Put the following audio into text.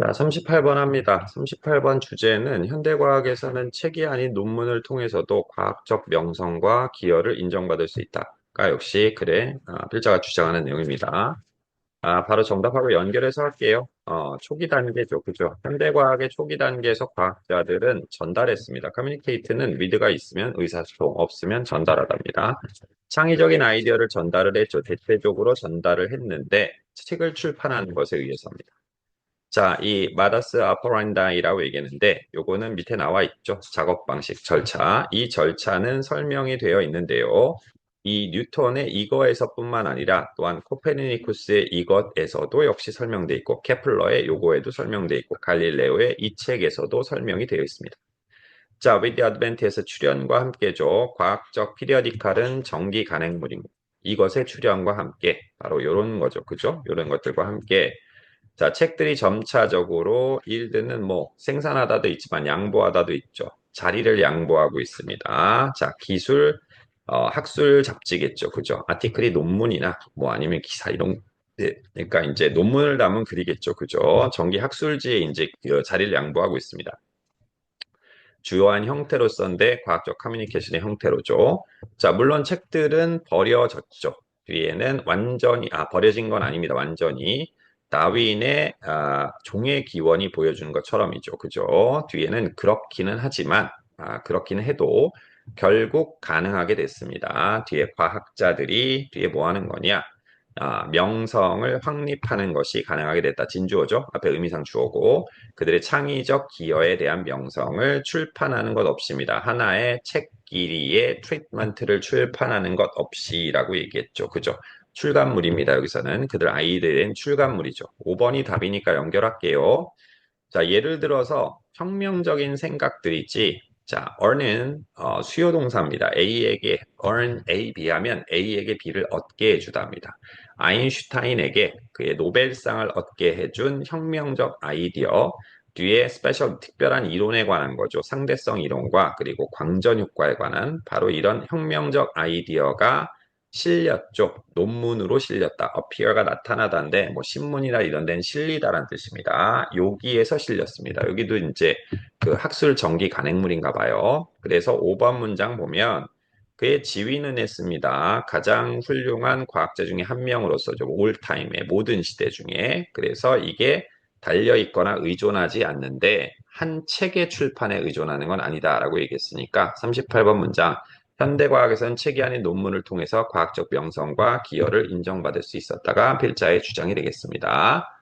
자, 38번 합니다. 38번 주제는 현대과학에서는 책이 아닌 논문을 통해서도 과학적 명성과 기여를 인정받을 수 있다. 가 역시 그래 아, 필자가 주장하는 내용입니다. 아, 바로 정답하고 연결해서 할게요. 어, 초기 단계죠. 그죠? 현대과학의 초기 단계에서 과학자들은 전달했습니다. 커뮤니케이트는 리드가 있으면 의사소통, 없으면 전달하답니다. 창의적인 아이디어를 전달을 했죠. 대체적으로 전달을 했는데 책을 출판하는 것에 의해서입니다. 자, 이 마다스 아퍼란다이라고 얘기했는데 요거는 밑에 나와 있죠. 작업 방식, 절차. 이 절차는 설명이 되어 있는데요. 이 뉴턴의 이거에서뿐만 아니라 또한 코페르니쿠스의 이것에서도 역시 설명돼 있고 케플러의 요거에도 설명돼 있고 갈릴레오의 이 책에서도 설명이 되어 있습니다. 자, the advent에서 출현과 함께죠. 과학적 피리어디칼은 정기 간행물입니다. 이것의 출현과 함께 바로 요런 거죠. 그죠? 요런 것들과 함께 자, 책들이 점차적으로 일드는 뭐 생산하다도 있지만 양보하다도 있죠. 자리를 양보하고 있습니다. 자, 기술, 어, 학술 잡지겠죠. 그죠? 아티클이 논문이나 뭐 아니면 기사 이런 네, 그러니까 이제 논문을 담은 글이겠죠. 그죠? 정기 학술지에 이제 그 자리를 양보하고 있습니다. 주요한 형태로서인데 과학적 커뮤니케이션의 형태로죠. 자, 물론 책들은 버려졌죠. 뒤에는 완전히 아 버려진 건 아닙니다. 완전히 다윈의 아, 종의 기원이 보여주는 것처럼이죠. 그죠? 뒤에는 그렇기는 하지만 아, 그렇기는 해도 결국 가능하게 됐습니다. 뒤에 과학자들이 뒤에 뭐 하는 거냐? 아, 명성을 확립하는 것이 가능하게 됐다. 진주어죠. 앞에 의미상 주어고 그들의 창의적 기여에 대한 명성을 출판하는 것 없습니다. 하나의 책끼리의 트리트먼트를 출판하는 것 없이라고 얘기했죠. 그죠? 출간물입니다. 여기서는 그들 아이들에 대한 출간물이죠. 5번이 답이니까 연결할게요. 자, 예를 들어서 혁명적인 생각들이지. 자, earn은 어, 수요 동사입니다. A에게 earn A, B하면 A에게 B를 얻게 해주답니다. 아인슈타인에게 그의 노벨상을 얻게 해준 혁명적 아이디어 뒤에 스페셜 특별한 이론에 관한 거죠. 상대성 이론과 그리고 광전 효과에 관한 바로 이런 혁명적 아이디어가 실렸죠. 논문으로 실렸다. appear가 나타나다인데 뭐 신문이나 이런 데는 실리다라는 뜻입니다. 여기에서 실렸습니다. 여기도 이제 그 학술 정기 간행물인가 봐요. 그래서 5번 문장 보면 그의 지위는 했습니다. 가장 훌륭한 과학자 중에 한 명으로서 좀 올타임의 모든 시대 중에 그래서 이게 달려 있거나 의존하지 않는데 한 책의 출판에 의존하는 건 아니다라고 얘기했으니까 38번 문장 현대과학에서는 책이 아닌 논문을 통해서 과학적 명성과 기여를 인정받을 수 있었다가 필자의 주장이 되겠습니다.